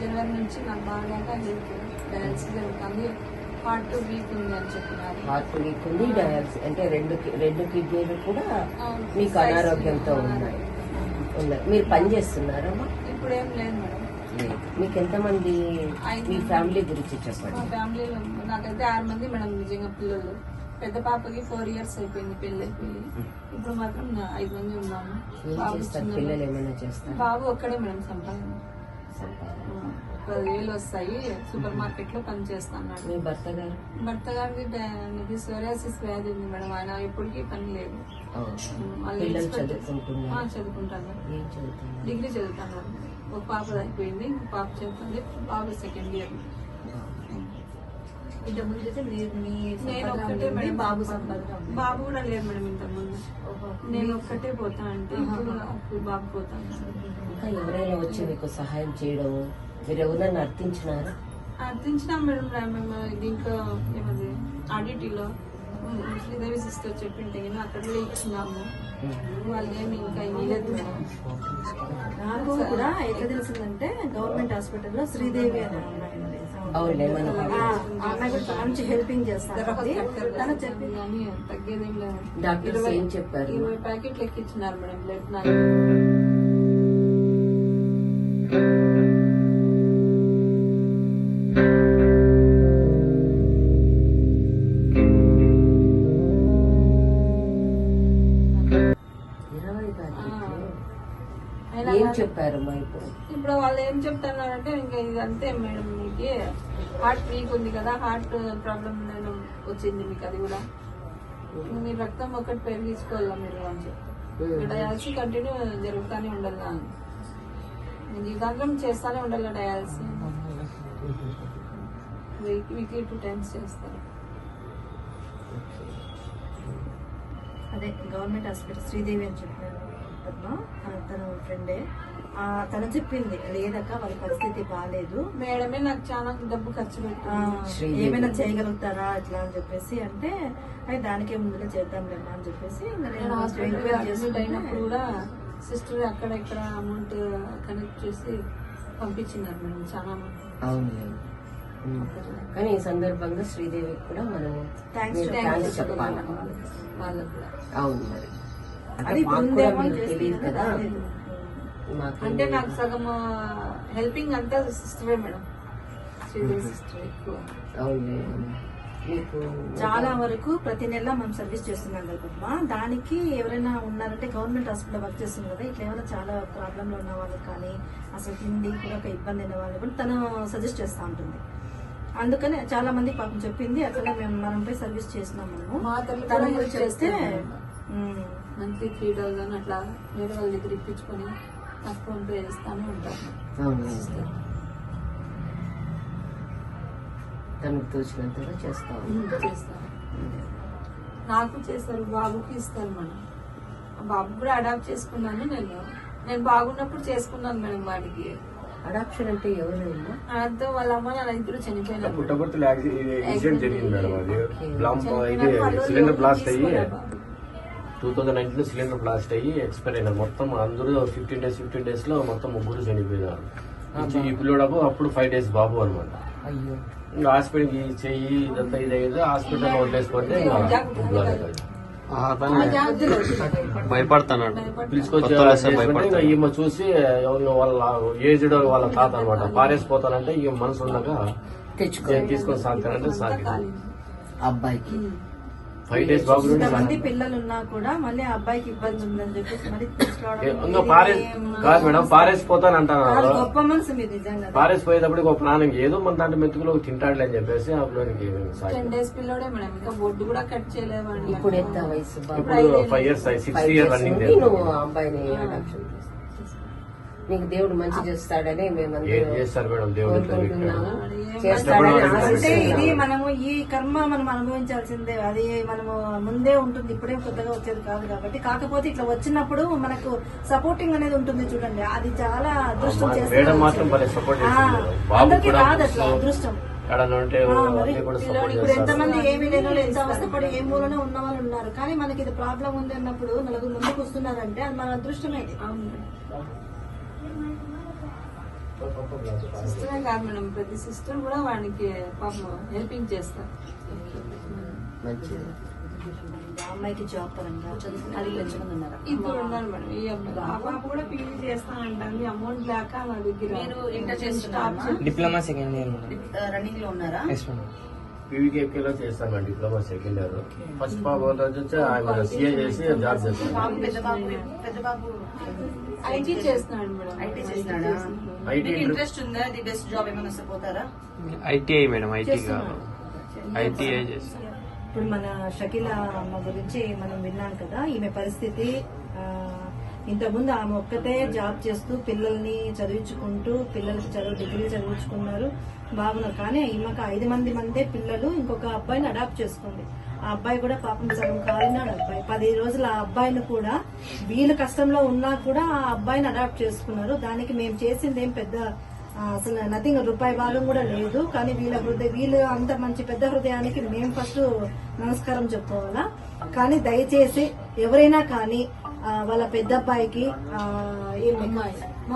జనవరి నుంచి నాకు బాగా హెల్త్ డయాలసిస్ జరుగుతుంది. హార్ట్ వీక్ ఉంది అని చెప్పినారు. హార్ట్ వీక్ ఉంది డయాలసిస్ అంటే రెండు రెండు కిడ్నీలు కూడా. మీకు అనారోగ్యంతో ఉన్నాయి. ఉన్నాయి. మీరు పని చేస్తున్నారమ్మా ఇప్పుడు ఏం లేదు మేడం. మీకు ఎంతమంది మీ. ఫ్యామిలీ గురించి మా చెప్పండి ఫ్యామిలీలో నాకైతే ఆరు మంది మేడం నిజంగా పిల్లలు. పెద్ద పాపకి ఫోర్ ఇయర్స్ అయిపోయింది పెళ్ళి అయిపోయి ఇప్పుడు మాత్రం ఐదు మంది ఉన్నాము. బాబు ఒక్కడే మేడం సంపాదన. పదివేలు వస్తాయి. సూపర్ మార్కెట్లో పని చేస్తాను మీ భర్త గారు? భర్త గారికి వ్యాధి ఉంది మేడం. ఆయన ఎప్పటికీ పని లేదు. చదువుకుంటాను డిగ్రీ చదువుతాను ఒక పాప అయిపోయింది పాప చదువుతుంది బాబు సెకండ్ ఇయర్. ఇంతకు ముందు అయితే మీరు మీ నేను మేడం. బాబు సంపాదన. బాబు కూడా లేదు మేడం ఇంత ముందు. ఓహో. నేను ఒక్కటే పోతా అంటే ఇప్పుడు బాబు పోతాను ఇంకా ఎవరైనా వచ్చి మీకు సహాయం చేయడం మీరు ఎవరైనా అర్థించినారా అర్థించినాం మేడం రా- మేము దీంట్లో ఏమది ఆడిటీలో శ్రీదేవి సిస్టర్ చెప్పింటే కానీ అక్కడ కూడా ఇచ్చినాము. వాళ్ళు ఏమి ఇంకా ఇవ్వలేదు నాకు కూడా ఎట్లా తెలిసిందంటే గవర్నమెంట్ హాస్పిటల్లో శ్రీదేవి అని కూడా మంచి హెల్పింగ్ చేస్తారు. తను చెప్పింది కానీ తగ్గేదేం లేదు. డాక్టర్స్ ఏం చెప్పారు? ఇరవై ప్యాకెట్లు ఎక్కిచ్చినారు మేడం బ్లడ్ నాకు ఏం చెప్పారమ్మా ఇప్పుడు? ఇప్పుడు వాళ్ళు ఏం చెప్తున్నారంటే ఇంకా ఇది అంతే మేడం. మీకు హార్ట్ వీక్ ఉంది కదా హార్ట్ ప్రాబ్లం నేను వచ్చింది మీకు అది కూడా. మీ రక్తం ఒకటి పెరిగించుకోవాలా మీరు అని చెప్పి. డయాలసిస్ కంటిన్యూ జరుగుతూనే ఉండాలా నేను జీవితాంతం చేస్తానే ఉండాలి డయాలసిస్. వీక్లీ టూ టైమ్స్ చేస్తారు. అదే గవర్నమెంట్ హాస్పిటల్ శ్రీదేవి అని చెప్పారు. తను ఫ్రెండే తను చెప్పింది లేదక్క వాళ్ళ పరిస్థితి బాగాలేదు మేడమే నాకు చాలా డబ్బు ఖర్చు శ్రీదేవి. ఏమైనా చేయగలుగుతారా ఇట్లా అని చెప్పేసి అంటే అది దానికే ముందుగా చేద్దాంలేమ్మా అని చెప్పేసి నేను హాస్పిటల్ అయినప్పుడు కూడా సిస్టర్ అక్కడ ఇక్కడ అమౌంట్ కనెక్ట్ చేసి పంపించినారు మేడం చాలా ఉమ్. కానీ ఈ సందర్భంగా శ్రీదేవికి కూడా మనం థ్యాంక్స్ చెప్పాలి. అవును మరి. అది తెలియదు కదా. మాకు అంటే నాకు సగం హెల్పింగ్ అంతా సిస్టరే మేడం. శ్రీదేవి సిస్టర్ ఎక్కువ. అవునులే మీకు చాలా వరకు ప్రతి నెల మనం సర్వీస్ చేస్తున్నాం కదా దానికి ఎవరైనా ఉన్నారంటే గవర్నమెంట్ హాస్పిటల్ వర్క్ చేస్తుంది కదా ఇట్లా ఏమైనా చాలా ప్రాబ్లంలో ఉన్న వాళ్ళకి కానీ అసలు తిండి కూడా ఒక ఇబ్బంది అయిన వాళ్ళు కూడా తను సజెస్ట్ చేస్తూ ఉంటుంది. అందుకనే చాలా మంది పాపం చెప్పింది అట్లనే మేము మనం పోయి సర్వీస్ చేసినాం మనము. మా తల్లి తను చేస్తే మంత్లీ త్రీ థౌజండ్ అట్లా వేరే వాళ్ళ దగ్గర ఇప్పించుకొని నాకు ఫోన్ పే చేస్తానే ఉంటాను అవును తనకు తోచినంతగా చేస్తాము చేస్తాను నాకు చేస్తారు బాబుకి ఇస్తారు మేడం బాబు కూడా అడాప్ట్ చేసుకున్నాను నేను నేను బాగున్నప్పుడు చేసుకున్నాను మేడం వాడికి అడాప్షన్ అంటే ఎవరైనా అదంతా వాళ్ళ అమ్మ నాన్న ఇద్దరు చనిపోయినారు పుట్టపర్తిలో ఇన్సిడెంట్ జరిగింది మేడం అది సిలిండర్ బ్లాస్ట్ అయ్యి. టూ థౌజండ్ నైన్టీన్లో సిలిండర్ బ్లాస్ట్ అయ్యి ఎక్స్పైర్ అయినారు. మొత్తం అందరూ ఫిఫ్టీన్ డేస్ ఫిఫ్టీన్ డేస్లో మొత్తం ముగ్గురు చనిపోయినారు. ఈ- పిల్లోడకు అప్పుడు ఫైవ్ డేస్ బాబు అనమాట అయ్యో. ఇంకా హాస్పిటల్కి చెయ్యి ఇదంతా ఇది అయ్యేది హాస్పిటల్ వదిలేసుకుంటే. భయపడుతున్నాడు పిలుచుకొచ్చి. ఈమె చూసి ఎవరు వాళ్ళ ఏజ్డ్ వాళ్ళ తాత అనమాట పారేసిపోతానంటే ఈ మనసు ఉండగా తీసుకొని సాగుతానంటే సాగింది అబ్బాయికి. ఫైవ్ డేస్ బాబు ఇంతమంది పిల్లలు ఉన్నా కూడా మళ్ళీ ఆ అబ్బాయికి ఇబ్బంది ఉందని చెప్పేసి మరి ఇంకా కాదు మేడం పారేసిపోతాను చాలా అంటున్నారు గొప్ప మనసు మీరు నిజంగా. పారేసిపోయేటప్పటికి ఒక ప్రాణం ఏదో మన దాంట్లో మెతుకులో తింటాడులే అని చెప్పేసి అప్పుడు టెన్ డేస్ పిల్లోడే మేడం ఇంకా బొడ్డు కూడా కట్ చేయలేవండి. ఇప్పుడు ఎంత వయసు ఇప్పుడు five years six year years running అబ్బాయిని నీకు దేవుడు మంచి చేస్తాడని అంటే ఇది. మనము ఈ కర్మ మనం అనుభవించాల్సిందే. అది మనము ముందే ఉంటుంది ఇప్పుడే కొత్తగా వచ్చేది కాదు కాబట్టి. కాకపోతే ఇట్లా వచ్చినప్పుడు మనకు సపోర్టింగ్ అనేది ఉంటుంది చూడండి. అది చాలా అదృష్టం మా చేస్తే మేడం మాత్రం వచ్చింది. భలే సపోర్ట్ ఆ, చేసింది మేడం. బాబు అందరికీ కూడా రాదు అట్లా అదృష్టం. ఇప్పుడు ఎంతమంది ఏమీ లేని వాళ్ళు ఎంత అవస్థపడి ఏ మూలనే ఉన్న వాళ్ళు ఉన్నారు. కానీ మనకి ఇది ప్రాబ్లం ఉంది అన్నప్పుడు నలుగురు ముందుకు వస్తున్నారంటే అది మన అదృష్టమే సిస్టరే కాదు మేడం ప్రతి సిస్టర్ కూడా వానికి పాపం హెల్పింగ్ చేస్తారు. అమ్మాయికి జాబ్ పరంగా అది ఎంతమంది ఉన్నారు ఇద్దరు ఉన్నారు మేడం ఈ ఆ పాప కూడా పీజీ అమౌంట్ లేక నా దగ్గర మీరు ఇంటర్ చేస్తున్నారా? డిప్లొమా సెకండ్ ఇయర్ రన్నింగ్లో ఉన్నారా? ఎస్ మేడం పీవీకేపీ లో చేస్తాను madam diploma second year. First పాప వచ్చి ఆయన సీఏ చేసి జాబ్ చేస్తాను బాబు బాబు బాబు ఐటీ చేస్తున్నాడు మేడం. ఐటీ చేసినాడా ఐటీ మీకు ఇంట్రెస్ట్ ఉందా? ఇది బెస్ట్ జాబ్ ఏమైనా వస్తే పోతారా? ఐటీఐ మేడం ఐటీ కాదు. ఐటీఐ చేస్తాను ఇప్పుడు మన షకీల అమ్మ గురించి మనం విన్నాం కదా ఈమె పరిస్థితి ఆ, ఇంతకుముందు ఆమె ఒక్కతే జాబ్ చేస్తూ పిల్లల్ని చదివించుకుంటూ పిల్లలకి చదువు డిగ్రీ చదివించుకున్నారు బాగున్నారు కానీ ఈమెకు ఐదు మంది మందే పిల్లలు ఇంకొక అబ్బాయిని అడాప్ట్ చేసుకుంది. ఆ అబ్బాయి కూడా పాపం సగం కాలినాడు అబ్బాయి. పది రోజులు ఆ అబ్బాయిని కూడా వీళ్ళు కష్టంలో ఉన్నా కూడా ఆ అబ్బాయిని అడాప్ట్ చేసుకున్నారు. దానికి మేము చేసింది ఏం పెద్ద అసలు నథింగ్ రూపాయి భాగం కూడా లేదు. కానీ వీళ్ళ హృదయ వీళ్ళు అంత మంచి పెద్ద హృదయానికి మేము ఫస్ట్ నమస్కారం చెప్పుకోవాలా? కానీ దయచేసి ఎవరైనా కానీ వాళ్ళ పెద్ద అబ్బాయికి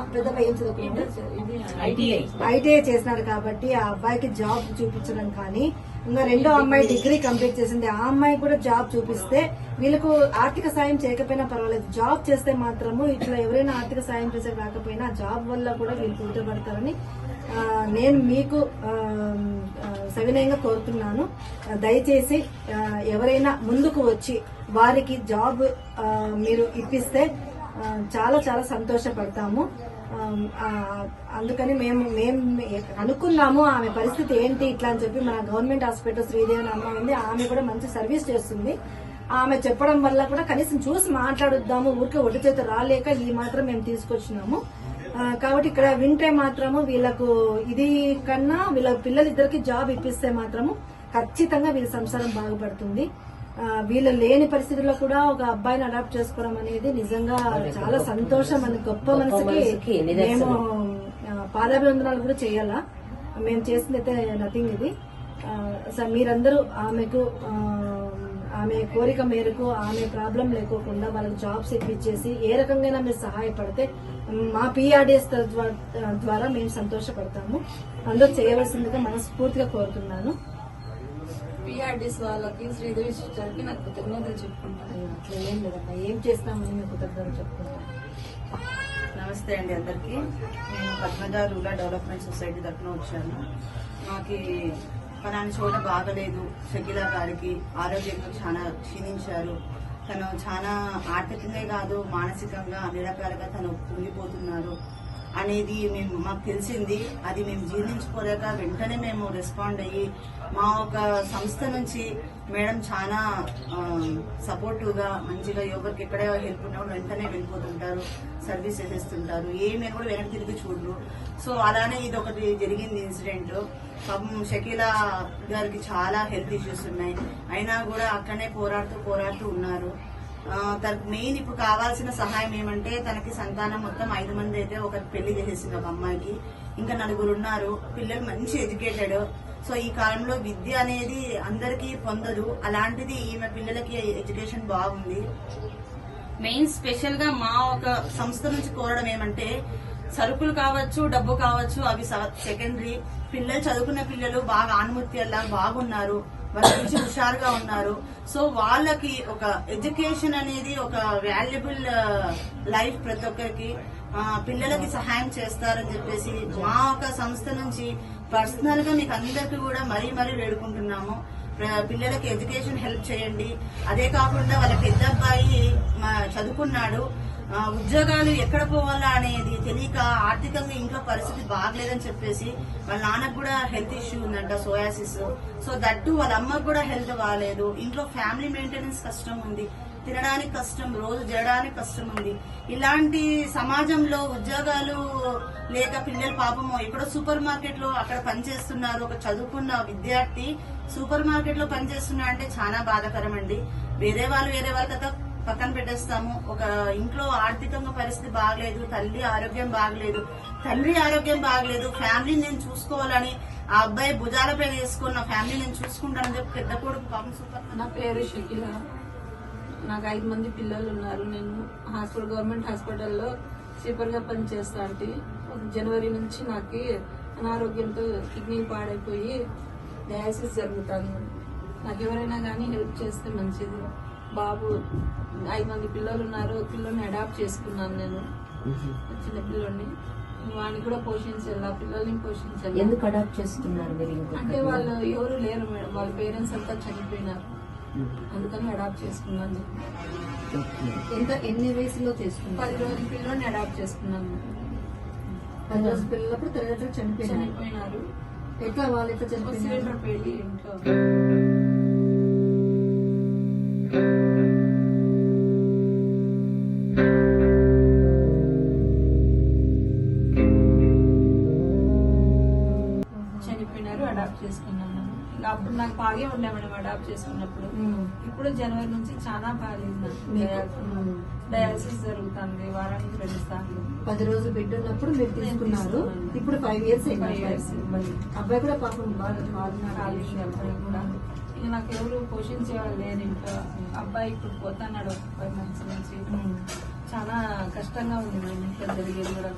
పెద్ద అబ్బాయి ఏం చదువుకుంటాడు ఐటీఐ. చేసినాడు కాబట్టి ఆ అబ్బాయికి జాబ్ చూపించడం కానీ ఇంకా రెండో అమ్మాయి డిగ్రీ కంప్లీట్ చేసింది. ఆ అమ్మాయి కూడా జాబ్ చూపిస్తే వీళ్ళకు ఆర్థిక సాయం చేయకపోయినా పర్వాలేదు. జాబ్ చేస్తే మాత్రము ఇట్లా ఎవరైనా ఆర్థిక సాయం చేసే రాకపోయినా జాబ్ వల్ల కూడా వీళ్ళు కుదుటపడతారని ఆ, నేను మీకు సవినయంగా కోరుతున్నాను. దయచేసి ఎవరైనా ముందుకు వచ్చి వారికి జాబ్ మీరు ఇప్పిస్తే చాలా చాలా సంతోషపడతాము. అందుకని మేము మేము అనుకున్నాము ఆమె పరిస్థితి ఏంటి ఇట్లా అని చెప్పి మన గవర్నమెంట్ హాస్పిటల్ శ్రీదేవి అమ్మ ఉంది. ఆమె కూడా మంచి సర్వీస్ చేస్తుంది. ఆమె చెప్పడం వల్ల కూడా కనీసం చూసి మాట్లాడుద్దాము ఊరికే ఒడ్డు చేత రాలేక ఈ మాత్రం మేము తీసుకొచ్చినాము. కాబట్టి ఇక్కడ వింటే మాత్రము వీళ్ళకు ఇది కన్నా వీళ్ళ పిల్లలిద్దరికి జాబ్ ఇప్పిస్తే మాత్రము ఖచ్చితంగా వీళ్ళ సంసారం బాగుపడుతుంది. వీళ్ళు లేని పరిస్థితుల్లో కూడా ఒక అబ్బాయిని అడాప్ట్ చేసుకోవడం అనేది నిజంగా చాలా సంతోషం అని గొప్ప మనసుకి. మేము పాదాభివందనాలు కూడా చేయాలా? మేము చేసింది అయితే నథింగ్ ఇది మీరందరూ ఆమెకు ఆమె కోరిక మేరకు ఆమె ప్రాబ్లం లేకోకుండా వాళ్ళకి జాబ్స్ ఇప్పించేసి ఏ రకంగా మీరు సహాయపడితే మా పిఆర్డిఎస్ ద్వారా మేము సంతోషపడతాము. అందరూ చేయవలసిందిగా మనస్ఫూర్తిగా కోరుతున్నాను. పిఆర్డిస్ వాళ్ళకి శ్రీదేవి సిస్టర్కి నాకు కృతజ్ఞతలు చెప్పుకుంటాను. అట్లా ఏం లేదమ్మా. ఏం చేస్తామని మేము కృతజ్ఞతలు చెప్పుకుంటాం నమస్తే అండి అందరికీ. నేను పద్మజ రూరల్ డెవలప్మెంట్ సొసైటీ తరఫున వచ్చాను. మాకి పలాని చోట బాగలేదు. షకీల గారికి ఆరోగ్యంగా చాలా క్షీణించారు. తను చాలా ఆర్థికంగా కాదు మానసికంగా అన్ని రకాలుగా తను కుంగిపోతున్నారు అనేది మేము మాకు తెలిసింది. అది మేము జీర్ణించుకోలేక వెంటనే మేము రెస్పాండ్ అయ్యి మా ఒక సంస్థ నుంచి మేడం చాలా సపోర్టివ్గా మంచిగా ఎవరికి ఎక్కడ హెల్ప్ ఉన్నా వెంటనే వెళ్ళిపోతుంటారు. సర్వీస్ చేసేస్తుంటారు. ఏమైనా కూడా వెనక్కి తిరిగి చూడరు. సో అలానే ఇది ఒకటి జరిగింది ఇన్సిడెంట్ పాపం షకీలా గారికి చాలా హెల్త్ ఇష్యూస్ ఉన్నాయి. అయినా కూడా అక్కడనే పోరాడుతూ పోరాడుతూ ఉన్నారు. తనకు మెయిన్ ఇప్పుడు కావాల్సిన సహాయం ఏమంటే తనకి సంతానం మొత్తం ఐదు మంది అయితే ఒక పెళ్ళి చేసేసింది ఒక అమ్మాయికి. ఇంకా నలుగురు ఉన్నారు. పిల్లలు మంచి ఎడ్యుకేటెడ్. సో ఈ కాలంలో విద్య అనేది అందరికీ పొందదు. అలాంటిది ఈమె పిల్లలకి ఎడ్యుకేషన్ బాగుంది. మెయిన్ స్పెషల్గా మా ఒక సంస్థ నుంచి కోరడం ఏమంటే సరుకులు కావచ్చు డబ్బు కావచ్చు అవి సెకండరీ. పిల్లలు చదువుకున్న పిల్లలు బాగా ఆనుమత్యాల్లా బాగున్నారు. వాళ్ళ గురించి హుషారుగా ఉన్నారు. సో వాళ్ళకి ఒక ఎడ్యుకేషన్ అనేది ఒక వాల్యుబుల్ లైఫ్ ప్రతి ఒక్కరికి పిల్లలకి సహాయం చేస్తారని చెప్పేసి మా ఒక సంస్థ నుంచి పర్సనల్గా మీకు అందరికీ కూడా మరీ మరీ వేడుకుంటున్నాము. పిల్లలకి ఎడ్యుకేషన్ హెల్ప్ చేయండి. అదే కాకుండా వాళ్ళ పెద్ద అబ్బాయి మా చదువుకున్నాడు. ఉద్యోగాలు ఎక్కడ పోవాలా అనేది తెలియక ఆర్థికంగా ఇంట్లో పరిస్థితి బాగలేదని చెప్పేసి వాళ్ళ నాన్నకు కూడా హెల్త్ ఇష్యూ ఉందంట సోయాసిస్. సో దట్టు వాళ్ళ అమ్మకు కూడా హెల్త్ బాగాలేదు. ఇంట్లో ఫ్యామిలీ మెయింటెనెన్స్ కష్టం ఉంది. తినడానికి కష్టం రోజు జరడానికి కష్టం ఉంది. ఇలాంటి సమాజంలో ఉద్యోగాలు లేక పిల్లలు పాపము ఎక్కడో సూపర్ మార్కెట్లో అక్కడ పనిచేస్తున్నారు ఒక చదువుకున్న విద్యార్థి సూపర్ మార్కెట్లో పనిచేస్తున్నా అంటే చాలా బాధాకరం అండి వేరే వాళ్ళు వేరే వాళ్ళ కదా పక్కన పెట్టేస్తాము. ఒక ఇంట్లో ఆర్థికంగా పరిస్థితి బాగలేదు తల్లి ఆరోగ్యం బాగలేదు. తండ్రి ఆరోగ్యం బాగలేదు ఫ్యామిలీని నేను చూసుకోవాలని ఆ అబ్బాయి భుజాల పైన వేసుకున్న ఫ్యామిలీ నేను చూసుకుంటానని చెప్పి పెద్ద కొడుకు పాపం సూపర్ నా పేరు షకిల. నాకు ఐదు మంది పిల్లలు ఉన్నారు. నేను హాస్పిటల్ గవర్నమెంట్ హాస్పిటల్లో సూపర్గా పనిచేస్తా అంటే జనవరి నుంచి నాకు అనారోగ్యంతో కిడ్నీ పాడైపోయి డయాసిస్ జరుగుతాను. నాకు ఎవరైనా కానీ హెల్ప్ చేస్తే మంచిది. బాబు ఐదు మంది పిల్లలు ఉన్నారు ఒక పిల్లని అడాప్ట్ చేసుకున్నాను నేను. చిన్న పిల్లోని. వాడిని కూడా పోషించాలి ఆ పిల్లల్ని పోషించాలి. ఎందుకు అడాప్ట్ చేస్తున్నారు మీరు ఇంకొక అంటే వాళ్ళు ఎవరు లేరు మేడం. వాళ్ళ పేరెంట్స్ అంతా చనిపోయినారు. అందుకని అడాప్ట్ చేసుకున్నాను. ఎంత ఎన్ని వయసులో తీసుకున్నారు పది రోజుల పిల్లని అడాప్ట్ చేసుకున్నాను. పది రోజుల పిల్లలప్పుడు తల్లిదండ్రులు చనిపోయినారు. చనిపోయినారు. ఎట్లా వాళ్ళు ఎట్లా చనిపోయినారు? సిలిండర్ పెళ్ళి ఇంట్లో. చనిపోయినారు అడాప్ట్ చేసుకున్నాను అప్పుడు నాకు బాగే ఉండే మేడం అడాప్ట్ చేసుకున్నప్పుడు. ఇప్పుడు జనవరి నుంచి చాలా బాగాలేదు. డయాలసిస్ జరుగుతుంది వారానికి రెండు సార్లు పది రోజులు బిడ్డ ఉన్నప్పుడు మీరు తీసుకున్నారు. ఇప్పుడు ఫైవ్ ఇయర్స్ అయింది. అబ్బాయి. కూడా పాపం బాగా. ఖాళీ అబ్బాయి కూడా ఇక నాకు ఎవరు పోషించే వాళ్ళు లేరు. ఇంట్లో అబ్బాయి ఇప్పుడు పోతున్నాడు. ఒక మంత్స్ నుంచి. చాలా కష్టంగా ఉంది. మేడం ఇంట్లో జరిగేది కూడా.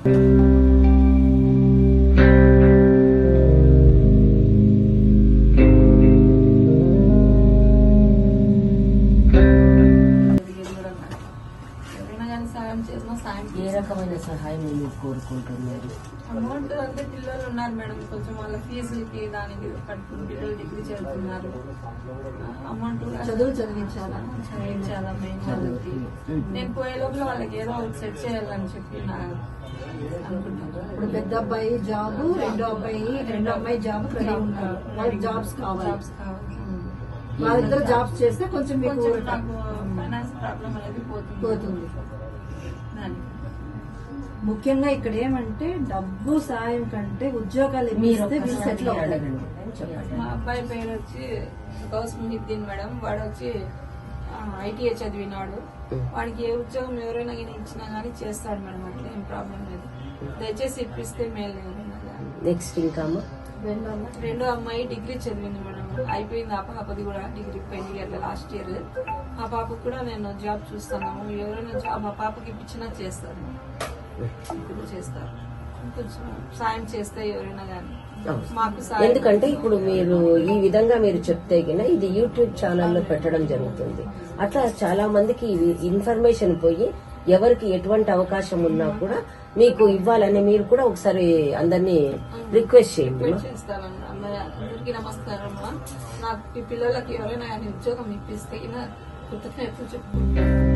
ఏ రకమైన సహాయం మీరు కోరుకుంటున్నారు పిల్లలు ఉన్నారు మేడం కొంచెం వాళ్ళ ఫీజులకి దానికి కట్టుకుని పిల్లలు డిగ్రీ చదువుతున్నారు. అమౌంట్ చదువు చదివించాలా? చదివించాలా మెయిన్ చదువుకి నేను పోయే లోపల వాళ్ళకి ఏదో ఒకటి సెట్ చేయాలని చెప్పి నా అనుకుంటున్నాను ఇప్పుడు పెద్ద అబ్బాయి జాబ్ రెండో అబ్బాయి రెండో అమ్మాయి జాబ్ ఉన్నారు వాళ్ళకి జాబ్స్ కావాలి. జాబ్స్ కావాలి. వాళ్ళిద్దరు జాబ్స్ చేస్తే కొంచెం మీకు ఫైనాన్స్ ప్రాబ్లం అనేది పోతుంది. ముఖ్యంగా ఇక్కడ ఏమంటే డబ్బు సాయం కంటే ఉద్యోగాలు మీరు ఇస్తే వీళ్ళు సెటిల్ అవుతారు మా అబ్బాయి పేరు వచ్చి గౌస్ ముహిద్దీన్ మేడం. వాడు వచ్చి ఐటీఐ చదివినాడు. వాడికి ఏ ఉద్యోగం ఎవరైనా కానీ ఇచ్చినా కానీ చేస్తాడు మేడం. అట్లా ఏం ప్రాబ్లం లేదు. దయచేసి ఇప్పిస్తే మేలు నెక్స్ట్ ఇంకా? రెండో అమ్మాయి డిగ్రీ చదివింది మేడం. అయిపోయింది ఆ పాపది కూడా డిగ్రీ పెళ్ళి అట్లా లాస్ట్ ఇయర్. ఆ పాపకు కూడా నేను జాబ్ చూస్తున్నాను ఎవరైనా జాబ్ ఆ పాపకి ఇప్పించినా చేస్తాను ఇప్పుడు చేస్తారు. కొంచెం సాయం చేస్తే ఎవరైనా కానీ మాకు సాయం ఎందుకంటే ఇప్పుడు మీరు ఈ విధంగా మీరు చెప్తే గిన ఇది యూట్యూబ్ ఛానల్లో పెట్టడం జరుగుతుంది. అట్లా చాలా మందికి ఇన్ఫర్మేషన్ పోయి ఎవరికి ఎటువంటి అవకాశం ఉన్నా కూడా మీకు ఇవ్వాలని మీరు కూడా ఒకసారి అందరినీ రిక్వెస్ట్ చేయండి. అందరికీ నమస్కారం నాకు పిల్లలకి ఎవరైనా ఉద్యోగం ఇప్పిస్తే ఇలా కృతజ్ఞతలు చెప్పుకుంటాను